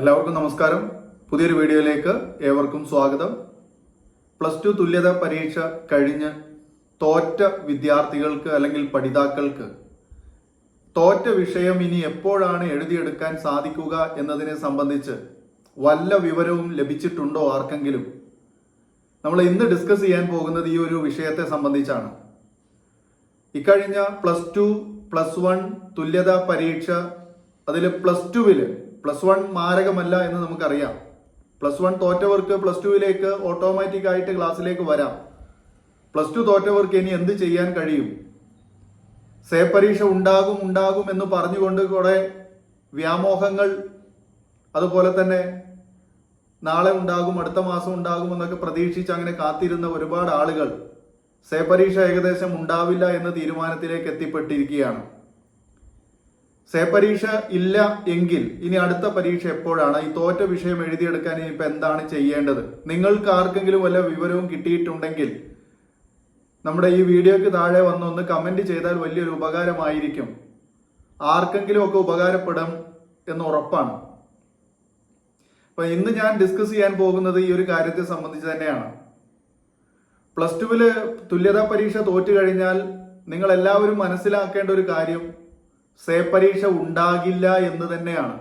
എല്ലാവർക്കും നമസ്കാരം. പുതിയൊരു വീഡിയോയിലേക്ക് ഏവർക്കും സ്വാഗതം. പ്ലസ് ടു തുല്യത പരീക്ഷ കഴിഞ്ഞ് തോറ്റ വിദ്യാർത്ഥികൾക്ക് അല്ലെങ്കിൽ പഠിതാക്കൾക്ക് തോറ്റ വിഷയം ഇനി എപ്പോഴാണ് എഴുതിയെടുക്കാൻ സാധിക്കുക എന്നതിനെ സംബന്ധിച്ച് വല്ല വിവരവും ലഭിച്ചിട്ടുണ്ടോ ആർക്കെങ്കിലും? നമ്മൾ ഇന്ന് ഡിസ്കസ് ചെയ്യാൻ പോകുന്നത് ഈ ഒരു വിഷയത്തെ സംബന്ധിച്ചാണ്. ഇക്കഴിഞ്ഞ പ്ലസ് ടു പ്ലസ് വൺ തുല്യതാ പരീക്ഷ അതിൽ പ്ലസ് ടുവിൽ പ്ലസ് വൺ മാരകമല്ല എന്ന് നമുക്കറിയാം. പ്ലസ് വൺ തോറ്റവർക്ക് പ്ലസ് ടുവിലേക്ക് ഓട്ടോമാറ്റിക് ആയിട്ട് ക്ലാസ്സിലേക്ക് വരാം. പ്ലസ് ടു തോറ്റവർക്ക് ഇനി എന്ത് ചെയ്യാൻ കഴിയും? സേ പരീക്ഷ ഉണ്ടാകും ഉണ്ടാകും എന്ന് പറഞ്ഞുകൊണ്ട് കുറെ വ്യാമോഹങ്ങൾ അതുപോലെ തന്നെ നാളെ ഉണ്ടാകും അടുത്ത മാസം ഉണ്ടാകും എന്നൊക്കെ പ്രതീക്ഷിച്ച് അങ്ങനെ കാത്തിരുന്ന ഒരുപാട് ആളുകൾ സേ പരീക്ഷ ഏകദേശം ഉണ്ടാവില്ല എന്ന തീരുമാനത്തിലേക്ക് എത്തിപ്പെട്ടിരിക്കുകയാണ്. സേ പരീക്ഷ ഇല്ല എങ്കിൽ ഇനി അടുത്ത പരീക്ഷ എപ്പോഴാണ്? ഈ തോറ്റ വിഷയം എഴുതിയെടുക്കാൻ ഇനിയിപ്പോൾ എന്താണ് ചെയ്യേണ്ടത്? നിങ്ങൾക്ക് ആർക്കെങ്കിലും വല്ല വിവരവും കിട്ടിയിട്ടുണ്ടെങ്കിൽ നമ്മുടെ ഈ വീഡിയോക്ക് താഴെ വന്നൊന്ന് കമന്റ് ചെയ്താൽ വലിയൊരു ഉപകാരമായിരിക്കും. ആർക്കെങ്കിലും ഒക്കെ ഉപകാരപ്പെടും എന്ന് ഉറപ്പാണ്. അപ്പൊ ഇന്ന് ഞാൻ ഡിസ്കസ് ചെയ്യാൻ പോകുന്നത് ഈ ഒരു കാര്യത്തെ സംബന്ധിച്ച് തന്നെയാണ്. പ്ലസ് ടുവിൽ തുല്യതാ പരീക്ഷ തോറ്റു കഴിഞ്ഞാൽ നിങ്ങൾ എല്ലാവരും മനസ്സിലാക്കേണ്ട ഒരു കാര്യം സേ പരീക്ഷ ഉണ്ടാകില്ല എന്ന് തന്നെയാണ്.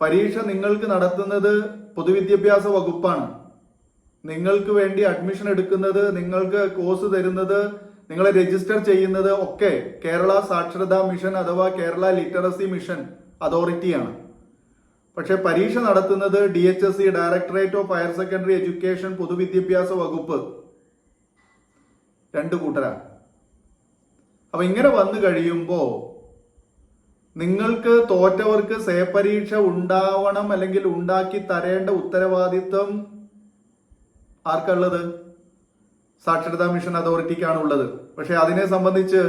പരീക്ഷ നിങ്ങൾക്ക് നടത്തുന്നത് പൊതുവിദ്യാഭ്യാസ വകുപ്പാണ്. നിങ്ങൾക്ക് വേണ്ടി അഡ്മിഷൻ എടുക്കുന്നത് നിങ്ങൾക്ക് കോഴ്സ് തരുന്നത് നിങ്ങളെ രജിസ്റ്റർ ചെയ്യുന്നത് ഒക്കെ കേരള സാക്ഷരതാ മിഷൻ അഥവാ കേരള ലിറ്ററസി മിഷൻ അതോറിറ്റിയാണ് പക്ഷേ പരീക്ഷ നടത്തുന്നത് D H S C directorate of higher secondary education പൊതുവിദ്യാഭ്യാസ വകുപ്പ്. രണ്ട് കൂട്ടരാണ്. അപ്പൊ ഇങ്ങനെ വന്നു കഴിയുമ്പോൾ നിങ്ങൾക്ക് തോറ്റവർക്ക് സേ പരീക്ഷ ഉണ്ടാവണം അല്ലെങ്കിൽ ഉണ്ടാക്കി തരേണ്ട ഉത്തരവാദിത്വം ആർക്കുള്ളത്? സാക്ഷരതാ മിഷൻ അതോറിറ്റിക്കാണ് ഉള്ളത്. പക്ഷെ അതിനെ സംബന്ധിച്ച്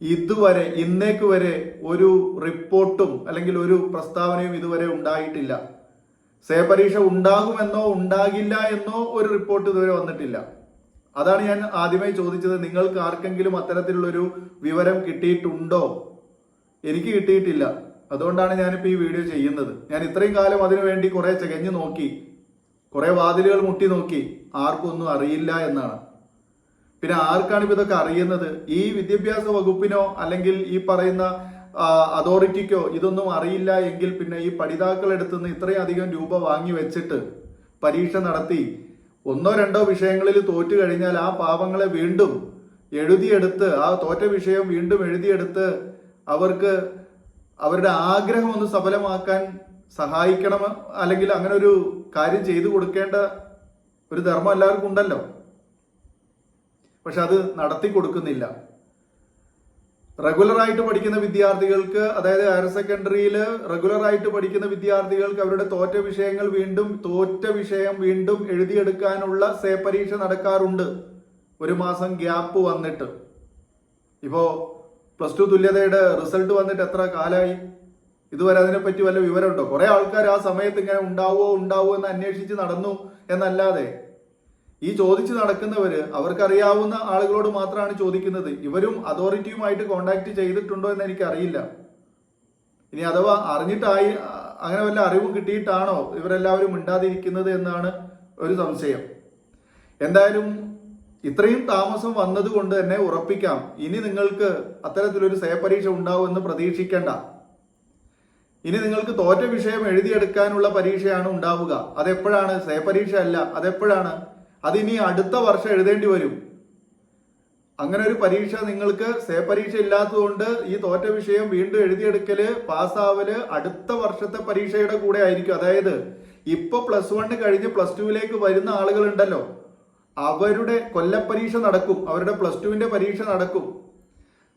ഇതുവരെ ഇന്നേക്ക് വരെ ഒരു റിപ്പോർട്ടും അല്ലെങ്കിൽ ഒരു പ്രസ്താവനയും ഇതുവരെ ഉണ്ടായിട്ടില്ല. സേ പരീക്ഷ ഉണ്ടാകുമെന്നോ ഉണ്ടാകില്ല എന്നോ ഒരു റിപ്പോർട്ട് ഇതുവരെ വന്നിട്ടില്ല. അതാണ് ഞാൻ ആദ്യമായി ചോദിച്ചത്. നിങ്ങൾക്ക് ആർക്കെങ്കിലും അത്തരത്തിലുള്ളൊരു വിവരം കിട്ടിയിട്ടുണ്ടോ? എനിക്ക് കിട്ടിയിട്ടില്ല. അതുകൊണ്ടാണ് ഞാനിപ്പോൾ ഈ വീഡിയോ ചെയ്യുന്നത്. ഞാൻ ഇത്രയും കാലം അതിനു വേണ്ടി കുറെ ചകഞ്ഞു നോക്കി കുറെ വാതിലുകൾ മുട്ടി നോക്കി ആർക്കും ഒന്നും അറിയില്ല എന്നാണ്. പിന്നെ ആർക്കാണ് ഇതൊക്കെ അറിയുന്നത്? ഈ വിദ്യാഭ്യാസ വകുപ്പിനോ അല്ലെങ്കിൽ ഈ പറയുന്ന അതോറിറ്റിക്കോ ഇതൊന്നും അറിയില്ല എങ്കിൽ പിന്നെ ഈ പഠിതാക്കളെടുത്തുനിന്ന് ഇത്രയും അധികം രൂപ വാങ്ങി വെച്ചിട്ട് പരീക്ഷ നടത്തി ഒന്നോ രണ്ടോ വിഷയങ്ങളിൽ തോറ്റു കഴിഞ്ഞാൽ ആ പാപങ്ങളെ വീണ്ടും എഴുതിയെടുത്ത് ആ തോറ്റ വിഷയം വീണ്ടും എഴുതിയെടുത്ത് അവർക്ക് അവരുടെ ആഗ്രഹം ഒന്ന് സഫലമാക്കാൻ സഹായിക്കണം അല്ലെങ്കിൽ അങ്ങനെ ഒരു കാര്യം ചെയ്തു കൊടുക്കേണ്ട ഒരു ധർമ്മം എല്ലാവർക്കും ഉണ്ടല്ലോ. പക്ഷെ അത് നടത്തി കൊടുക്കുന്നില്ല. റെഗുലർ ആയിട്ട് പഠിക്കുന്ന വിദ്യാർത്ഥികൾക്ക് അതായത് ഹയർ സെക്കൻഡറിയിൽ റെഗുലർ ആയിട്ട് പഠിക്കുന്ന വിദ്യാർത്ഥികൾക്ക് അവരുടെ തോറ്റ വിഷയങ്ങൾ വീണ്ടും തോറ്റ വിഷയം വീണ്ടും എഴുതിയെടുക്കാനുള്ള സേ പരീക്ഷ നടക്കാറുണ്ട്. ഒരു മാസം ഗ്യാപ്പ് വന്നിട്ട്. ഇപ്പോ പ്ലസ് ടു തുല്യതയുടെ റിസൾട്ട് വന്നിട്ട് എത്ര കാലമായി ഇതുവരെ അതിനെപ്പറ്റി വല്ല വിവരമുണ്ടോ? കുറെ ആൾക്കാർ ആ സമയത്ത് ഇങ്ങനെ ഉണ്ടാവുമോ ഉണ്ടാവുമോ എന്ന് അന്വേഷിച്ച് നടന്നു എന്നല്ലാതെ ഈ ചോദിച്ചു നടക്കുന്നവര് അവർക്കറിയാവുന്ന ആളുകളോട് മാത്രമാണ് ചോദിക്കുന്നത്. ഇവരും അതോറിറ്റിയുമായിട്ട് കോണ്ടാക്ട് ചെയ്തിട്ടുണ്ടോ എന്ന് എനിക്ക് അറിയില്ല ഇനി അഥവാ അറിഞ്ഞിട്ടായി അങ്ങനെ വല്ല അറിവും കിട്ടിയിട്ടാണോ ഇവരെല്ലാവരും മിണ്ടാതിരിക്കുന്നത് എന്നാണ് ഒരു സംശയം. എന്തായാലും ഇത്രയും താമസം വന്നതുകൊണ്ട് തന്നെ ഉറപ്പിക്കാം. ഇനി നിങ്ങൾക്ക് അത്തരത്തിലൊരു സേ പരീക്ഷ ഉണ്ടാവുമെന്ന് പ്രതീക്ഷിക്കേണ്ട. ഇനി നിങ്ങൾക്ക് തോറ്റ വിഷയം എഴുതിയെടുക്കാനുള്ള പരീക്ഷയാണ് ഉണ്ടാവുക. അതെപ്പോഴാണ്? സേ പരീക്ഷ അല്ല. അതെപ്പോഴാണ്? അതിനി അടുത്ത വർഷം എഴുതേണ്ടി വരും. അങ്ങനെ ഒരു പരീക്ഷ നിങ്ങൾക്ക് സേ പരീക്ഷ ഇല്ലാത്തതുകൊണ്ട് ഈ തോറ്റ വിഷയം വീണ്ടും എഴുതിയെടുക്കൽ പാസ്സാവൽ അടുത്ത വർഷത്തെ പരീക്ഷയുടെ കൂടെ ആയിരിക്കും. അതായത് ഇപ്പൊ പ്ലസ് വണ് കഴിഞ്ഞ് പ്ലസ് ടുവിലേക്ക് വരുന്ന ആളുകൾ ഉണ്ടല്ലോ അവരുടെ കൊല്ലപ്പരീക്ഷ നടക്കും. അവരുടെ പ്ലസ് ടുവിന്റെ പരീക്ഷ നടക്കും.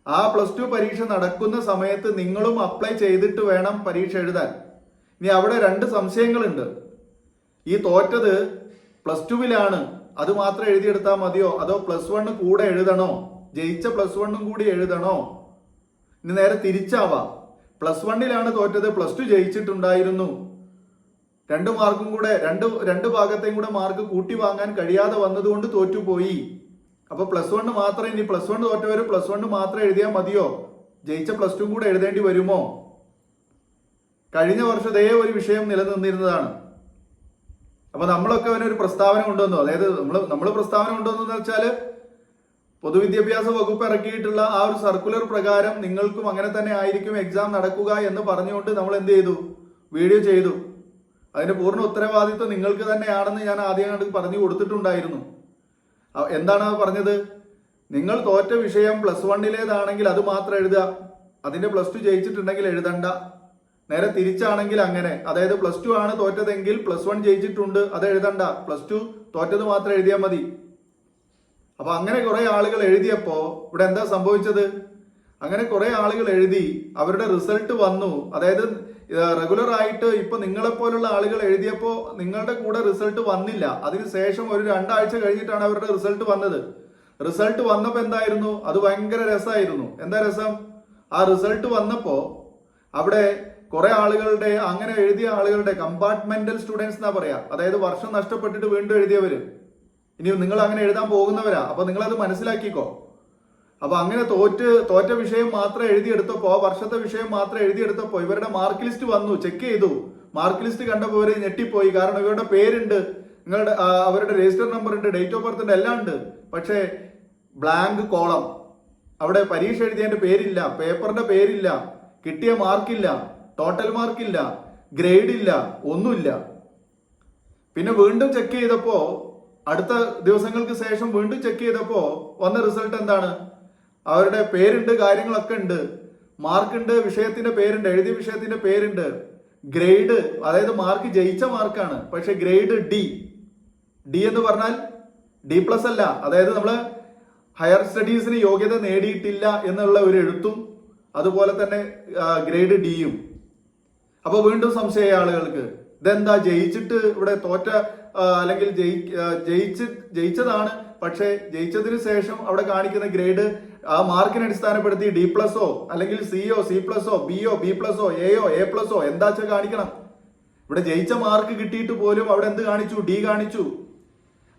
ആ പ്ലസ് ടു പരീക്ഷ നടക്കുന്ന സമയത്ത് നിങ്ങളും അപ്ലൈ ചെയ്തിട്ട് വേണം പരീക്ഷ എഴുതാൻ. ഇനി അവിടെ രണ്ട് സംശയങ്ങളുണ്ട്. ഈ തോറ്റത് പ്ലസ് ടുവിലാണ്. അത് മാത്രം എഴുതിയെടുത്താൽ മതിയോ? അതോ പ്ലസ് വണ്ണ് കൂടെ എഴുതണോ? ജയിച്ച പ്ലസ് വണ്ണും കൂടി എഴുതണോ? ഇനി നേരെ തിരിച്ചാവാം. പ്ലസ് വണ്ണിലാണ് തോറ്റത്. പ്ലസ് ടു ജയിച്ചിട്ടുണ്ടായിരുന്നു. രണ്ട് മാർക്കും കൂടെ രണ്ട് രണ്ട് ഭാഗത്തെയും കൂടെ മാർക്ക് കൂട്ടി വാങ്ങാൻ കഴിയാതെ വന്നതുകൊണ്ട് തോറ്റുപോയി. അപ്പൊ പ്ലസ് വണ് മാത്രം ഇനി പ്ലസ് വൺ തോറ്റവർ പ്ലസ് വൺ മാത്രം എഴുതിയാൽ മതിയോ? ജയിച്ച പ്ലസ് ടു കൂടെ എഴുതേണ്ടി വരുമോ? കഴിഞ്ഞ വർഷം ഇതേ ഒരു വിഷയം നിലനിന്നിരുന്നതാണ്. അപ്പൊ നമ്മളൊക്കെ അവനൊരു പ്രസ്താവന കൊണ്ടുവന്നു. അതായത് നമ്മൾ നമ്മൾ പ്രസ്താവന കൊണ്ടുവന്നു വെച്ചാൽ പൊതുവിദ്യാഭ്യാസ വകുപ്പ് ഇറക്കിയിട്ടുള്ള ആ ഒരു സർക്കുലർ പ്രകാരം നിങ്ങൾക്കും അങ്ങനെ തന്നെ ആയിരിക്കും എക്സാം നടക്കുക എന്ന് പറഞ്ഞുകൊണ്ട് നമ്മൾ എന്ത് ചെയ്തു? വീഡിയോ ചെയ്തു. അതിന്റെ പൂർണ ഉത്തരവാദിത്വം നിങ്ങൾക്ക് തന്നെയാണെന്ന് ഞാൻ ആദ്യം പറഞ്ഞു കൊടുത്തിട്ടുണ്ടായിരുന്നു. എന്താണ് പറഞ്ഞത്? നിങ്ങൾ തോറ്റ വിഷയം പ്ലസ് വണ്ണിലേതാണെങ്കിൽ അത് മാത്രം എഴുതുക. അതിന്റെ പ്ലസ് ടു ജയിച്ചിട്ടുണ്ടെങ്കിൽ എഴുതണ്ട. നേരെ തിരിച്ചാണെങ്കിൽ അങ്ങനെ. അതായത് പ്ലസ് ടു ആണ് തോറ്റതെങ്കിൽ പ്ലസ് വൺ ജയിച്ചിട്ടുണ്ട്. അത് എഴുതണ്ട. പ്ലസ് ടു തോറ്റത് മാത്രം എഴുതിയാൽ മതി. അപ്പൊ അങ്ങനെ കുറെ ആളുകൾ എഴുതിയപ്പോ ഇവിടെ എന്താ സംഭവിച്ചത്? അങ്ങനെ കുറെ ആളുകൾ എഴുതി അവരുടെ റിസൾട്ട് വന്നു. അതായത് റെഗുലർ ആയിട്ട് ഇപ്പൊ നിങ്ങളെ പോലുള്ള ആളുകൾ എഴുതിയപ്പോ നിങ്ങളുടെ കൂടെ റിസൾട്ട് വന്നില്ല. അതിനുശേഷം ഒരു രണ്ടാഴ്ച കഴിഞ്ഞിട്ടാണ് അവരുടെ റിസൾട്ട് വന്നത്. റിസൾട്ട് വന്നപ്പോ എന്തായിരുന്നു? അത് ഭയങ്കര രസമായിരുന്നു. എന്താ രസം? ആ റിസൾട്ട് വന്നപ്പോ അവിടെ കുറെ ആളുകളുടെ അങ്ങനെ എഴുതിയ ആളുകളുടെ കമ്പാർട്ട്മെന്റൽ സ്റ്റുഡൻസ് എന്നാ പറയാ. അതായത് വർഷം നഷ്ടപ്പെട്ടിട്ട് വീണ്ടും എഴുതിയവര്. ഇനി നിങ്ങൾ അങ്ങനെ എഴുതാൻ പോകുന്നവരാ. അപ്പൊ നിങ്ങൾ അത് മനസ്സിലാക്കിക്കോ. അപ്പൊ അങ്ങനെ തോറ്റ് തോറ്റ വിഷയം മാത്രം എഴുതിയെടുത്തപ്പോ വർഷത്തെ വിഷയം മാത്രം എഴുതിയെടുത്തപ്പോ ഇവരുടെ മാർക്ക് ലിസ്റ്റ് വന്നു ചെക്ക് ചെയ്തു. മാർക്ക് ലിസ്റ്റ് കണ്ടപ്പോൾ ഇവർ ഞെട്ടിപ്പോയി. കാരണം ഇവരുടെ പേരുണ്ട് നിങ്ങളുടെ അവരുടെ രജിസ്റ്റർ നമ്പർ ഉണ്ട് ഡേറ്റ് ഓഫ് ബർത്ത് ഉണ്ട് എല്ലാം ഉണ്ട്. പക്ഷേ ബ്ലാങ്ക് കോളം അവിടെ പരീക്ഷ എഴുതിയതിന്റെ പേരില്ല പേപ്പറിന്റെ പേരില്ല കിട്ടിയ മാർക്കില്ല ടോട്ടൽ മാർക്കില്ല ഗ്രേഡ് ഇല്ല ഒന്നുമില്ല. പിന്നെ വീണ്ടും ചെക്ക് ചെയ്തപ്പോ അടുത്ത ദിവസങ്ങൾക്ക് ശേഷം വീണ്ടും ചെക്ക് ചെയ്തപ്പോ വന്ന റിസൾട്ട് എന്താണ്? അവരുടെ പേരുണ്ട് കാര്യങ്ങളൊക്കെ ഉണ്ട്. മാർക്കുണ്ട് വിഷയത്തിന്റെ പേരുണ്ട് എഴുതിയ വിഷയത്തിന്റെ പേരുണ്ട്. ഗ്രേഡ് അതായത് മാർക്ക് ജയിച്ച മാർക്കാണ് പക്ഷെ ഗ്രേഡ് ഡി ഡി എന്ന് പറഞ്ഞാൽ ഡി പ്ലസ് അല്ല. അതായത് നമ്മൾ ഹയർ സ്റ്റഡീസിന് യോഗ്യത നേടിയിട്ടില്ല എന്നുള്ള ഒരു എഴുത്തും അതുപോലെ തന്നെ ഗ്രേഡ് ഡിയും അപ്പൊ വീണ്ടും സംശയ ആളുകൾക്ക് ഇതെന്താ ജയിച്ചിട്ട് ഇവിടെ തോറ്റ അല്ലെങ്കിൽ ജയി ജയിച്ച് ജയിച്ചതാണ് പക്ഷേ ജയിച്ചതിന് ശേഷം അവിടെ കാണിക്കുന്ന ഗ്രേഡ് ആ മാർക്കിനെ അടിസ്ഥാനപ്പെടുത്തി ഡി പ്ലസോ അല്ലെങ്കിൽ സിഒ സി പ്ലസോ ബിയോ ബി പ്ലസോ എയോ എ പ്ലസോ എന്താ വെച്ചാൽ കാണിക്കണം. ഇവിടെ ജയിച്ച മാർക്ക് കിട്ടിയിട്ട് പോലും അവിടെ എന്ത് കാണിച്ചു? ഡി കാണിച്ചു.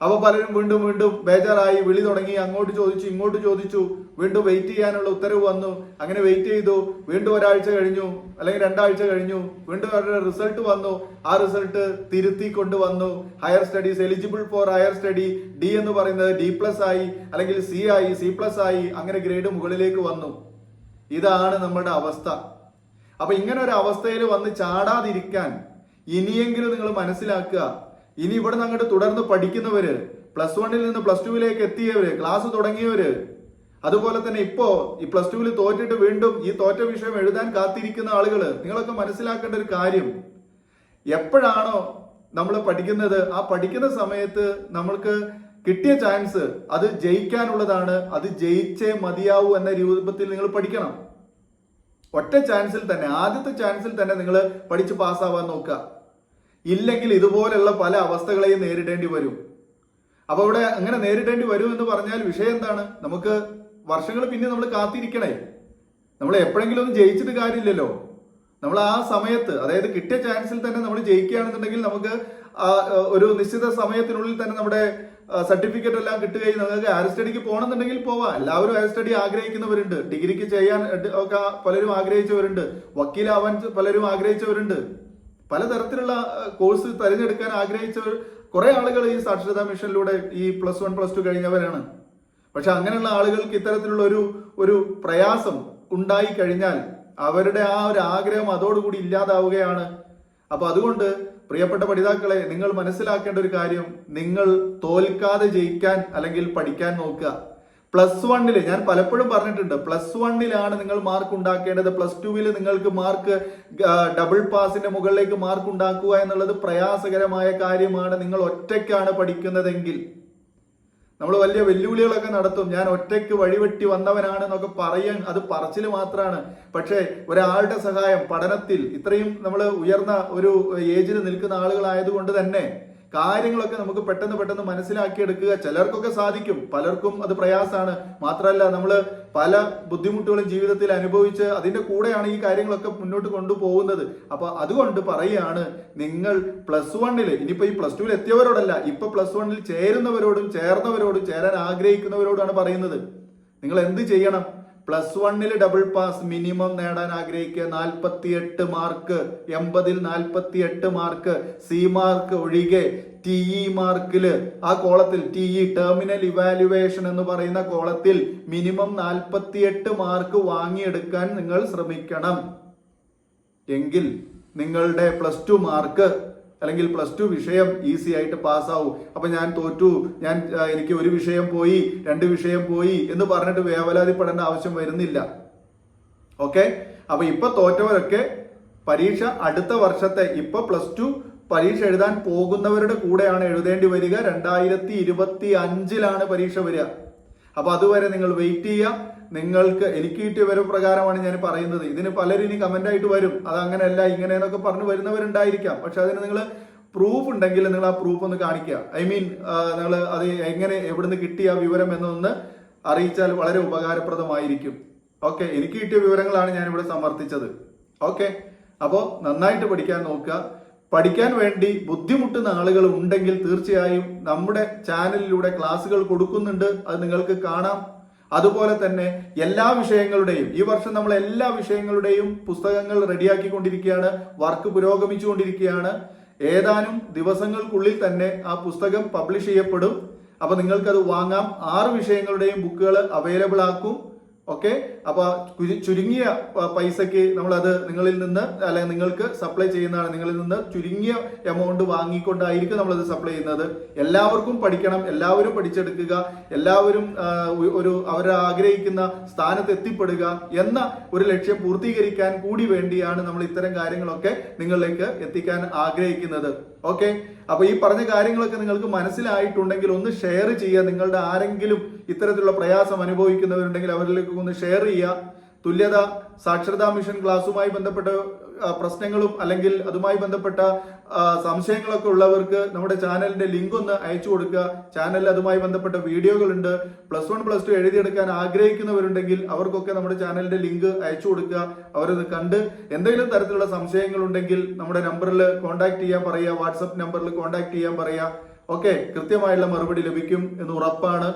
അപ്പൊ പലരും വീണ്ടും വീണ്ടും ബേജാറായി വിളി തുടങ്ങി അങ്ങോട്ട് ചോദിച്ചു ഇങ്ങോട്ട് ചോദിച്ചു. വീണ്ടും വെയിറ്റ് ചെയ്യാനുള്ള ഉത്തരവ് വന്നു. അങ്ങനെ വെയിറ്റ് ചെയ്തു. വീണ്ടും ഒരാഴ്ച കഴിഞ്ഞു അല്ലെങ്കിൽ രണ്ടാഴ്ച കഴിഞ്ഞു. വീണ്ടും അവരുടെ റിസൾട്ട് വന്നു. ആ റിസൾട്ട് തിരുത്തി കൊണ്ടുവന്നു higher studies eligible for higher study D എന്ന് പറയുന്നത് ഡി പ്ലസ് ആയി അല്ലെങ്കിൽ സി ആയി സി പ്ലസ് ആയി അങ്ങനെ ഗ്രേഡ് മുകളിലേക്ക് വന്നു. ഇതാണ് നമ്മുടെ അവസ്ഥ. അപ്പൊ ഇങ്ങനെ ഒരു അവസ്ഥയിൽ വന്ന് ചാടാതിരിക്കാൻ ഇനിയെങ്കിലും നിങ്ങൾ മനസ്സിലാക്കുക ഇനി ഇവിടെ നിന്ന് അങ്ങോട്ട് തുടർന്ന് പഠിക്കുന്നവര് പ്ലസ് വണ്ണിൽ നിന്ന് പ്ലസ് ടുവിലേക്ക് എത്തിയവര് ക്ലാസ് തുടങ്ങിയവര്. അതുപോലെ തന്നെ ഇപ്പോ ഈ പ്ലസ് ടുവിൽ തോറ്റിട്ട് വീണ്ടും ഈ തോറ്റ വിഷയം എഴുതാൻ കാത്തിരിക്കുന്ന ആളുകൾ നിങ്ങളൊക്കെ മനസ്സിലാക്കേണ്ട ഒരു കാര്യം. എപ്പോഴാണോ നമ്മൾ പഠിക്കുന്നത് ആ പഠിക്കുന്ന സമയത്ത് നമ്മൾക്ക് കിട്ടിയ ചാൻസ് അത് ജയിക്കാനുള്ളതാണ് അത് ജയിച്ചേ മതിയാവൂ എന്ന രൂപത്തിൽ നിങ്ങൾ പഠിക്കണം. ഒറ്റ ചാൻസിൽ തന്നെ ആദ്യത്തെ ചാൻസിൽ തന്നെ നിങ്ങൾ പഠിച്ച് പാസ്സാവാൻ നോക്കുക. ഇല്ലെങ്കിൽ ഇതുപോലുള്ള പല അവസ്ഥകളെയും നേരിടേണ്ടി വരും. അപ്പൊ അവിടെ അങ്ങനെ നേരിടേണ്ടി വരും എന്ന് പറഞ്ഞാൽ വിഷയം എന്താണ്? നമുക്ക് വർഷങ്ങൾ പിന്നെ നമ്മൾ കാത്തിരിക്കണേ. നമ്മൾ എപ്പോഴെങ്കിലും ഒന്നും ജയിച്ചിട്ട് കാര്യമില്ലല്ലോ. നമ്മൾ ആ സമയത്ത് അതായത് കിട്ടിയ ചാൻസിൽ തന്നെ നമ്മൾ ജയിക്കുകയാണെന്നുണ്ടെങ്കിൽ നമുക്ക് ഒരു നിശ്ചിത സമയത്തിനുള്ളിൽ തന്നെ നമ്മുടെ സർട്ടിഫിക്കറ്റ് എല്ലാം കിട്ടുകയും നിങ്ങൾക്ക് ഹയർ സ്റ്റഡിക്ക് പോകണമെന്നുണ്ടെങ്കിൽ പോവാം. എല്ലാവരും ഹയർ സ്റ്റഡി ആഗ്രഹിക്കുന്നവരുണ്ട്. ഡിഗ്രിക്ക് ചെയ്യാൻ ഒക്കെ പലരും ആഗ്രഹിച്ചവരുണ്ട്. വക്കീലാവാൻ പലരും ആഗ്രഹിച്ചവരുണ്ട്. പലതരത്തിലുള്ള കോഴ്സ് തിരഞ്ഞെടുക്കാൻ ആഗ്രഹിച്ചവർ കുറെ ആളുകൾ ഈ സാക്ഷരതാ മിഷനിലൂടെ ഈ പ്ലസ് വൺ പ്ലസ് ടു കഴിഞ്ഞവരാണ്. പക്ഷെ അങ്ങനെയുള്ള ആളുകൾക്ക് ഇത്തരത്തിലുള്ള ഒരു ഒരു പ്രയാസം ഉണ്ടായി കഴിഞ്ഞാൽ അവരുടെ ആ ഒരു ആഗ്രഹം അതോടുകൂടി ഇല്ലാതാവുകയാണ്. അപ്പൊ അതുകൊണ്ട് പ്രിയപ്പെട്ട പഠിതാക്കളെ നിങ്ങൾ മനസ്സിലാക്കേണ്ട ഒരു കാര്യം നിങ്ങൾ തോൽക്കാതെ ജയിക്കാൻ അല്ലെങ്കിൽ പഠിക്കാൻ നോക്കുക. പ്ലസ് വണ്ണിൽ ഞാൻ പലപ്പോഴും പറഞ്ഞിട്ടുണ്ട് പ്ലസ് വണ്ണിലാണ് നിങ്ങൾ മാർക്ക് ഉണ്ടാക്കേണ്ടത് പ്ലസ് ടുവിൽ നിങ്ങൾക്ക് മാർക്ക് ഡബിൾ പാസിന്റെ മുകളിലേക്ക് മാർക്ക് ഉണ്ടാക്കുക എന്നുള്ളത് പ്രയാസകരമായ കാര്യമാണ്. നിങ്ങൾ ഒറ്റയ്ക്കാണ് പഠിക്കുന്നതെങ്കിൽ. നമ്മൾ വലിയ വെല്ലുവിളികളൊക്കെ നടത്തും. ഞാൻ ഒറ്റയ്ക്ക് വഴിവെട്ടി വന്നവനാണ് എന്നൊക്കെ പറയാൻ അത് പറച്ചിൽ മാത്രമാണ് പക്ഷേ ഒരാളുടെ സഹായം പഠനത്തിൽ ഇത്രയും നമ്മൾ ഉയർന്ന ഒരു ഏജിൽ നിൽക്കുന്ന ആളുകളായതുകൊണ്ട് തന്നെ കാര്യങ്ങളൊക്കെ നമുക്ക് പെട്ടെന്ന് പെട്ടെന്ന് മനസ്സിലാക്കിയെടുക്കുക ചിലർക്കൊക്കെ സാധിക്കും. പലർക്കും അത് പ്രയാസമാണ്. മാത്രമല്ല നമ്മൾ പല ബുദ്ധിമുട്ടുകളും ജീവിതത്തിൽ അനുഭവിച്ച് അതിന്റെ കൂടെയാണ് ഈ കാര്യങ്ങളൊക്കെ മുന്നോട്ട് കൊണ്ടുപോകുന്നത്. അപ്പൊ അതുകൊണ്ട് പറയുകയാണ് നിങ്ങൾ പ്ലസ് വണ്ണിൽ ഇനിയിപ്പോ ഈ പ്ലസ് ടുവിൽ എത്തിയവരോടല്ല ഇപ്പൊ പ്ലസ് വണ്ണിൽ ചേരുന്നവരോടും ചേർന്നവരോടും ചേരാൻ ആഗ്രഹിക്കുന്നവരോടാണ് പറയുന്നത്. നിങ്ങൾ എന്ത് ചെയ്യണം? പ്ലസ് വണ്ണിൽ ഡബിൾ പാസ് മിനിമം നേടാൻ ആഗ്രഹിക്കുക. നാൽപ്പത്തിയെട്ട് മാർക്ക് എൺപതിൽ നാൽപ്പത്തിയെട്ട് മാർക്ക് സി മാർക്ക് ഒഴികെ ടി ഇ മാർക്കിൽ ആ കോളത്തിൽ ടി ഇ ടെർമിനൽ ഇവാലുവേഷൻ എന്ന് പറയുന്ന കോളത്തിൽ മിനിമം നാൽപ്പത്തിയെട്ട് മാർക്ക് വാങ്ങിയെടുക്കാൻ നിങ്ങൾ ശ്രമിക്കണം. എങ്കിൽ നിങ്ങളുടെ പ്ലസ് ടു മാർക്ക് അല്ലെങ്കിൽ പ്ലസ് ടു വിഷയം ഈസി ആയിട്ട് പാസ്സാവും അപ്പൊ ഞാൻ തോറ്റു. ഞാൻ എനിക്ക് ഒരു വിഷയം പോയി രണ്ട് വിഷയം പോയി എന്ന് പറഞ്ഞിട്ട് വേവലാതിപ്പെടേണ്ട ആവശ്യം വരുന്നില്ല. ഓക്കെ അപ്പൊ ഇപ്പൊ തോറ്റവരൊക്കെ പരീക്ഷ അടുത്ത വർഷത്തെ ഇപ്പൊ പ്ലസ് ടു പരീക്ഷ എഴുതാൻ പോകുന്നവരുടെ കൂടെയാണ് എഴുതേണ്ടി വരിക. രണ്ടായിരത്തി ഇരുപത്തി അഞ്ചിലാണ് പരീക്ഷ വരിക. അപ്പൊ അതുവരെ നിങ്ങൾ വെയിറ്റ് ചെയ്യുക. നിങ്ങൾക്ക് എനിക്ക് കിട്ടിയ വിവരം പ്രകാരമാണ് ഞാൻ പറയുന്നത്. ഇതിന് പലരും ഇനി കമന്റ് ആയിട്ട് വരും. അത് അങ്ങനെയല്ല ഇങ്ങനെ എന്നൊക്കെ പറഞ്ഞ് വരുന്നവരുണ്ടായിരിക്കാം. പക്ഷെ അതിന് നിങ്ങൾ പ്രൂഫ് ഉണ്ടെങ്കിൽ നിങ്ങൾ ആ പ്രൂഫ് ഒന്ന് കാണിക്കുക. ഐ മീൻ നിങ്ങൾ അത് എങ്ങനെ എവിടുന്ന് കിട്ടിയ വിവരം എന്നൊന്ന് അറിയിച്ചാൽ വളരെ ഉപകാരപ്രദമായിരിക്കും. ഓക്കെ എനിക്ക് കിട്ടിയ വിവരങ്ങളാണ് ഞാൻ ഇവിടെ സമർത്ഥിച്ചത്. ഓക്കെ അപ്പോൾ നന്നായിട്ട് പഠിക്കാൻ നോക്കുക. പഠിക്കാൻ വേണ്ടി ബുദ്ധിമുട്ടുന്ന ആളുകൾ ഉണ്ടെങ്കിൽ തീർച്ചയായും നമ്മുടെ ചാനലിലൂടെ ക്ലാസ്സുകൾ കൊടുക്കുന്നുണ്ട്. അത് നിങ്ങൾക്ക് കാണാം. അതുപോലെ തന്നെ എല്ലാ വിഷയങ്ങളുടെയും ഈ വർഷം നമ്മൾ എല്ലാ വിഷയങ്ങളുടെയും പുസ്തകങ്ങൾ റെഡിയാക്കിക്കൊണ്ടിരിക്കുകയാണ് വർക്ക് പുരോഗമിച്ചുകൊണ്ടിരിക്കുകയാണ്. ഏതാനും ദിവസങ്ങൾക്കുള്ളിൽ തന്നെ ആ പുസ്തകം പബ്ലിഷ് ചെയ്യപ്പെടും. അപ്പൊ നിങ്ങൾക്കത് വാങ്ങാം. ആറ് വിഷയങ്ങളുടെയും ബുക്കുകൾ അവൈലബിൾ ആക്കും. ഓക്കെ? അപ്പൊ ചുരുങ്ങിയ പൈസക്ക് നമ്മളത് നിങ്ങളിൽ നിന്ന് അല്ലെങ്കിൽ നിങ്ങൾക്ക് സപ്ലൈ ചെയ്യുന്നതാണ് നിങ്ങളിൽ നിന്ന് ചുരുങ്ങിയ എമൗണ്ട് വാങ്ങിക്കൊണ്ടായിരിക്കും നമ്മളത് സപ്ലൈ ചെയ്യുന്നത്. എല്ലാവർക്കും പഠിക്കണം എല്ലാവരും പഠിച്ചെടുക്കുക എല്ലാവരും ഒരു അവർ ആഗ്രഹിക്കുന്ന സ്ഥാനത്ത് എത്തിപ്പെടുക എന്ന ഒരു ലക്ഷ്യം പൂർത്തീകരിക്കാൻ കൂടി വേണ്ടിയാണ് നമ്മൾ ഇത്തരം കാര്യങ്ങളൊക്കെ നിങ്ങളിലേക്ക് എത്തിക്കാൻ ആഗ്രഹിക്കുന്നത്. ഓക്കെ അപ്പൊ ഈ പറഞ്ഞ കാര്യങ്ങളൊക്കെ നിങ്ങൾക്ക് മനസ്സിലായിട്ടുണ്ടെങ്കിൽ ഒന്ന് ഷെയർ ചെയ്യുക. നിങ്ങളുടെ ആരെങ്കിലും ഇത്തരത്തിലുള്ള പ്രയാസം അനുഭവിക്കുന്നവരുണ്ടെങ്കിൽ അവരിലേക്ക് ഒന്ന് ഷെയർ ചെയ്യുക. തുല്യത സാക്ഷരതാ മിഷൻ ക്ലാസ്സുമായി ബന്ധപ്പെട്ട പ്രശ്നങ്ങളും അല്ലെങ്കിൽ അതുമായി ബന്ധപ്പെട്ട സംശയങ്ങളൊക്കെ ഉള്ളവർക്ക് നമ്മുടെ ചാനലിന്റെ ലിങ്ക് ഒന്ന് അയച്ചു കൊടുക്കുക. ചാനലിൽ അതുമായി ബന്ധപ്പെട്ട വീഡിയോകളുണ്ട്. പ്ലസ് വൺ പ്ലസ് ടു എഴുതിയെടുക്കാൻ ആഗ്രഹിക്കുന്നവരുണ്ടെങ്കിൽ അവർക്കൊക്കെ നമ്മുടെ ചാനലിന്റെ ലിങ്ക് അയച്ചു കൊടുക്കുക. അവരത് കണ്ട് എന്തെങ്കിലും തരത്തിലുള്ള സംശയങ്ങൾ ഉണ്ടെങ്കിൽ നമ്മുടെ നമ്പറിൽ കോൺടാക്ട് ചെയ്യാൻ പറയുക. വാട്സപ്പ് നമ്പറിൽ കോൺടാക്ട് ചെയ്യാൻ പറയുക. ഓക്കെ കൃത്യമായുള്ള മറുപടി ലഭിക്കും എന്ന് ഉറപ്പാണ്.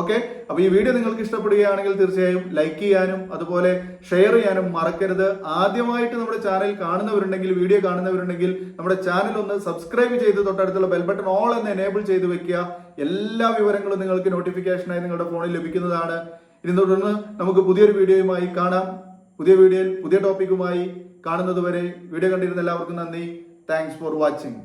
ഓക്കെ അപ്പൊ ഈ വീഡിയോ നിങ്ങൾക്ക് ഇഷ്ടപ്പെടുകയാണെങ്കിൽ തീർച്ചയായും ലൈക്ക് ചെയ്യാനും അതുപോലെ ഷെയർ ചെയ്യാനും മറക്കരുത്. ആദ്യമായിട്ട് നമ്മുടെ ചാനൽ കാണുന്നവരുണ്ടെങ്കിൽ വീഡിയോ കാണുന്നവരുണ്ടെങ്കിൽ നമ്മുടെ ചാനൽ ഒന്ന് സബ്സ്ക്രൈബ് ചെയ്ത് തൊട്ടടുത്തുള്ള ബെൽ ബട്ടൺ ഓൾ എന്ന് എനേബിൾ ചെയ്ത് വെക്കുക. എല്ലാ വിവരങ്ങളും നിങ്ങൾക്ക് നോട്ടിഫിക്കേഷനായി നിങ്ങളുടെ ഫോണിൽ ലഭിക്കുന്നതാണ്. ഇനി തുടർന്ന് നമുക്ക് പുതിയൊരു വീഡിയോയുമായി കാണാം. പുതിയ വീഡിയോയിൽ പുതിയ ടോപ്പിക്കുമായി കാണുന്നതുവരെ വീഡിയോ കണ്ടിരുന്ന എല്ലാവർക്കും നന്ദി. Thanks for watching